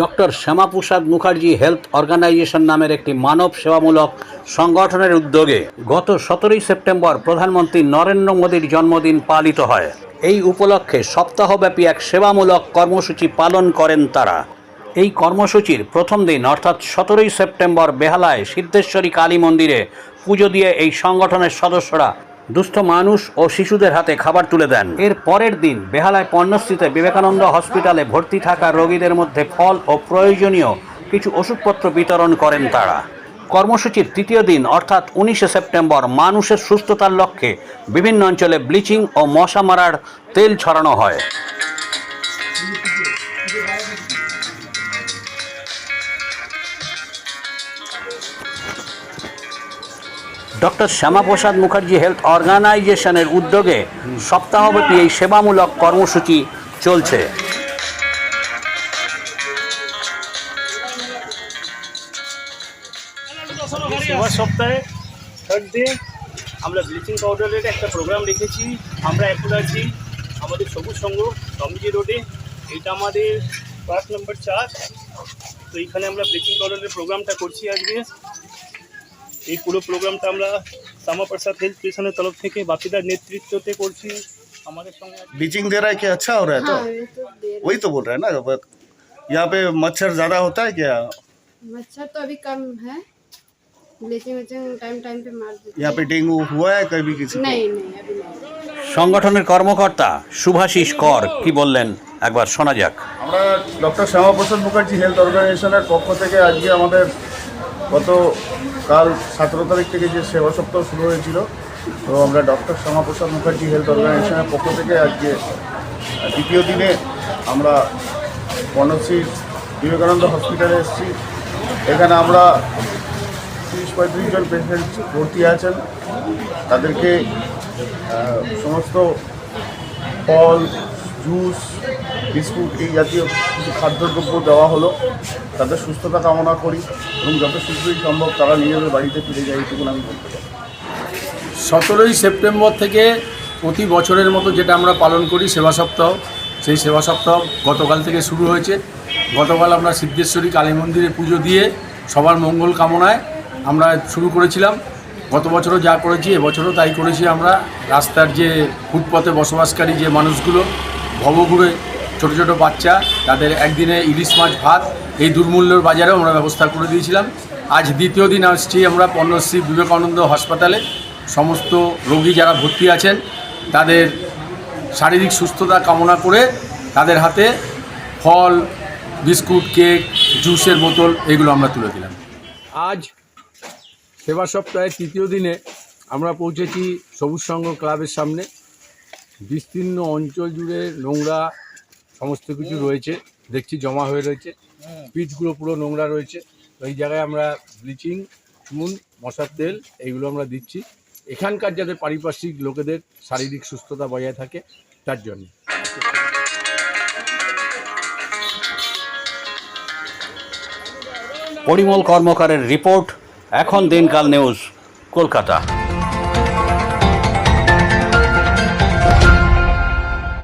Doctor Shyamaprasad Mukherjee health organisation নামের একটি মানব সেবামূলক সংগঠনের উদ্যোগে গত সতেরোই সেপ্টেম্বর প্রধানমন্ত্রী নরেন্দ্র মোদীর জন্মদিন পালিত হয়। এই উপলক্ষে সপ্তাহব্যাপী এক সেবামূলক কর্মসূচি পালন করেন তারা। এই কর্মসূচির প্রথম দিন, অর্থাৎ সতেরোই সেপ্টেম্বর বেহালায় সিদ্ধেশ্বরী কালী মন্দিরে পুজো দিয়ে এই সংগঠনের সদস্যরা দুস্থ মানুষ ও শিশুদের হাতে খাবার তুলে দেন। এর পরের দিন বেহালায় পণ্যশ্রীতে বিবেকানন্দ হসপিটালে ভর্তি থাকা রোগীদের মধ্যে ফল ও প্রয়োজনীয় কিছু ওষুধপত্র বিতরণ করেন তারা। কর্মসূচির তৃতীয় দিন, অর্থাৎ উনিশে সেপ্টেম্বর, মানুষের সুস্থতার লক্ষ্যে বিভিন্ন অঞ্চলে ব্লিচিং ও মশা মারার তেল ছড়ানো হয়। ডক্টর শ্যামাপ্রসাদ মুখার্জি হেলথ অর্গানাইজেশনের উদ্যোগে সপ্তাহব্যাপী এই সেবামূলক কর্মসূচি চলছে। সপ্তাহে থার্ড ডে আমরা ব্লিচিং পাউডারের একটা প্রোগ্রাম রেখেছি। আমরা এখন আছি আমাদের সবুজ সংঘ টমজি রোডে এটা আমাদের পার্ট নাম্বার চার। তো এইখানে আমরা ব্লিচিং পাউডারের প্রোগ্রামটা করছি আজকে। এই পুরো প্রোগ্রামটা আমরা শ্যামাপ্রসাদ হেলথ মিশনের তরফ থেকে বাপিদার নেতৃত্বতে করছি আমাদের সঙ্গে আছে- ब्लीचिंग दे रहा है कि अच्छा हो रहा है तो हाँ ये तो दे रहे वही तो बोल रहा है ना बट यहाँ पे मच्छर ज्यादा होता है क्या हैं। मच्छर तो अभी कम है ब्लीचिंग विचिंग टाइम टाइम पे मार देते यहाँ पे डेंगू हुआ है कभी किसी हैं। को नहीं नहीं अभी नहीं সংগঠনের কর্মকর্তা সুভাষিস কর কি বললেন একবার শোনা যাক আমরা ডক্টর শ্যামাপ্রসাদ মুখার্জি হেলথ অর্গানাইজেশনের পক্ষ থেকে আজকে আমাদের গত কাল সতেরো তারিখ থেকে যে সেবা সপ্তাহ শুরু হয়েছিল, তো আমরা ডক্টর শ্যামাপ্রসাদ মুখার্জি হেলথ অর্গানাইজেশনের পক্ষ থেকে আজকে দ্বিতীয় দিনে আমরা বনশ্রীর বিবেকানন্দ হসপিটালে এসেছি। এখানে আমরা তিরিশ পঁয়ত্রিশ জন পেশেন্ট ভর্তি আছেন। তাদেরকে সমস্ত ফল, জুস, বিস্কুট এই জাতীয় কিছু খাদ্যদ্রব্য দেওয়া হলো। তাদের সুস্থতা কামনা করি এবং যত শীঘ্রই সম্ভব তারা নিজেদের বাড়িতে ফিরে যায়, এইটুকুন আমি বলতে পারি সতেরোই সেপ্টেম্বর থেকে প্রতি বছরের মতো যেটা আমরা পালন করি, সেবা সপ্তাহ, সেই সেবা সপ্তাহ গতকাল থেকে শুরু হয়েছে। গতকাল আমরা সিদ্ধেশ্বরী কালী মন্দিরে পুজো দিয়ে সবার মঙ্গল কামনায় আমরা শুরু করেছিলাম। গত বছরও যা করেছি, এবছরও তাই করেছি আমরা। রাস্তার যে ফুটপথে বসবাসকারী যে মানুষগুলো, ভবঘুরে ছোট ছোট বাচ্চা, তাদের একদিনে ইলিশ মাছ, ভাত, এই দুর্মূল্যর বাজারেও আমরা ব্যবস্থা করে দিয়েছিলাম। আজ দ্বিতীয় দিন আসছি আমরা পণ্যশ্রী বিবেকানন্দ হাসপাতালে। সমস্ত রোগী যারা ভর্তি আছেন, তাদের শারীরিক সুস্থতা কামনা করে তাদের হাতে ফল, বিস্কুট, কেক, জুসের বোতল এগুলো আমরা তুলে দিলাম। আজ সেবা সপ্তাহের তৃতীয় দিনে আমরা পৌঁছেছি সবুজ সংঘ ক্লাবের সামনে। বিস্তীর্ণ অঞ্চল জুড়ে নোংরা সমস্ত কিছু রয়েছে, দেখছি জমা হয়ে রয়েছে, পিচগুলো পুরো নোংরা রয়েছে। এই জায়গায় আমরা ব্লিচিং, চুন, মশার তেল, এইগুলো আমরা দিচ্ছি। এখানকার যাতে পারিপার্শ্বিক লোকেদের শারীরিক সুস্থতা বজায় থাকে, তার জন্য। পরিমল কর্মকারের রিপোর্ট, এখন দিনকাল নিউজ, কলকাতা।